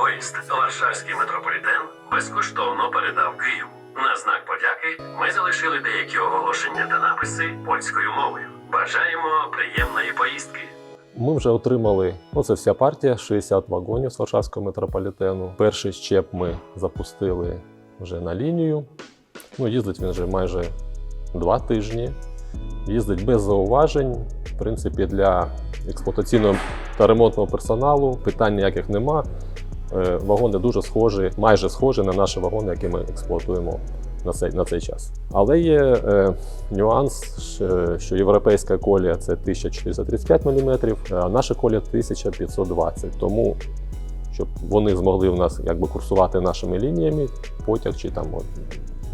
Поїзд Варшавський метрополітен безкоштовно передав Києву. На знак подяки ми залишили деякі оголошення та написи польською мовою. Бажаємо приємної поїздки. Ми вже отримали, ну це вся партія, 60 вагонів з Варшавського метрополітену. Перший щеп ми запустили вже на лінію. Ну, їздить він вже майже два тижні. Їздить без зауважень. В принципі, для експлуатаційного та ремонтного персоналу питань ніяких нема. Е, Вагони дуже схожі, майже схожі на наші вагони, які ми експлуатуємо на цей, на цей час. Але є е, нюанс, що- європейська колія це 1435 мм, а наша колія 1520 Тому, щоб вони змогли в нас якби курсувати нашими лініями, потяг чи там от,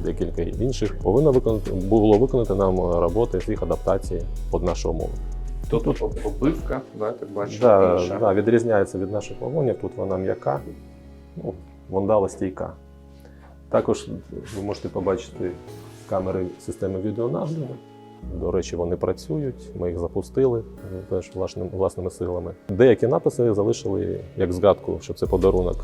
декілька інших, повинно виконати, було виконати нам роботи з їх адаптації під нашу умову. Тут об- оббивка, да, так Да, інша. да, відрізняється від наших вагонів. Тут вона м'яка, ну, вандала стійка. Також ви можете побачити камери системи відеонагляду. До речі, вони працюють, ми їх запустили теж власним, власними силами. Деякі написи залишили як згадку, що це подарунок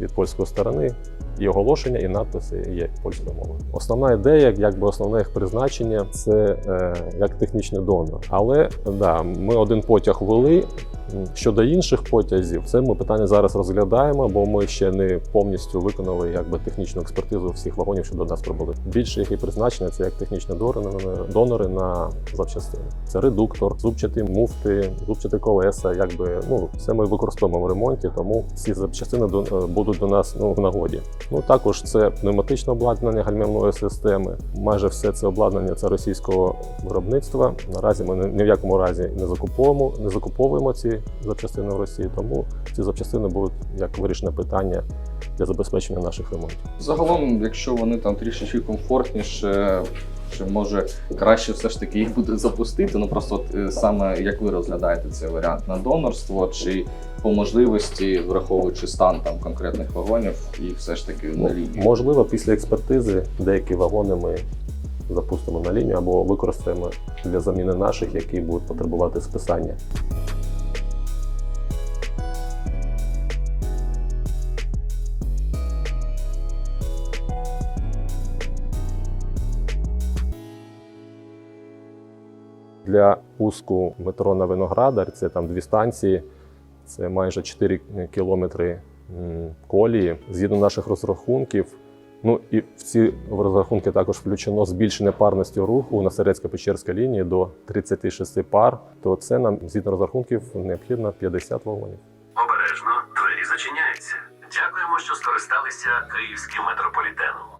від польської сторони. І оголошення, і надписи є польською мовою. Основна ідея, якби основне їх призначення, це е, як технічний донор. Але да, ми один потяг ввели. Щодо інших потязів, це ми питання зараз розглядаємо, бо ми ще не повністю виконали якби технічну експертизу всіх вагонів, що до нас прибули. Більше їх і призначення це як технічні донори, на запчастини. Це редуктор, зубчаті муфти, зубчаті колеса. Якби ну все ми використовуємо в ремонті, тому ці запчастини до, е, будуть до нас ну в нагоді. Ну також це пневматичне обладнання гальмівної системи. Майже все це обладнання це російського виробництва. Наразі ми ні в якому разі не закуповуємо, не закуповуємо ці запчастини в Росії. Тому ці запчастини будуть як вирішене питання для забезпечення наших ремонтів. Загалом, якщо вони там трішечки комфортніше, чи може краще все ж таки їх буде запустити. Ну просто от, е, саме як ви розглядаєте цей варіант на донорство, чи по можливості, враховуючи стан там конкретних вагонів, і все ж таки на лінії. Можливо, після експертизи деякі вагони ми запустимо на лінію або використаємо для заміни наших, які будуть потребувати списання. Для пуску метро на Виноградар це там дві станції, це майже 4 кілометри колії. Згідно наших розрахунків, ну і в ці розрахунки також включено збільшення парності руху на Серецько-Печерській лінії до 36 пар. То це нам згідно розрахунків необхідно 50 вагонів. Обережно, двері зачиняються. Дякуємо, що скористалися київським метрополітеном.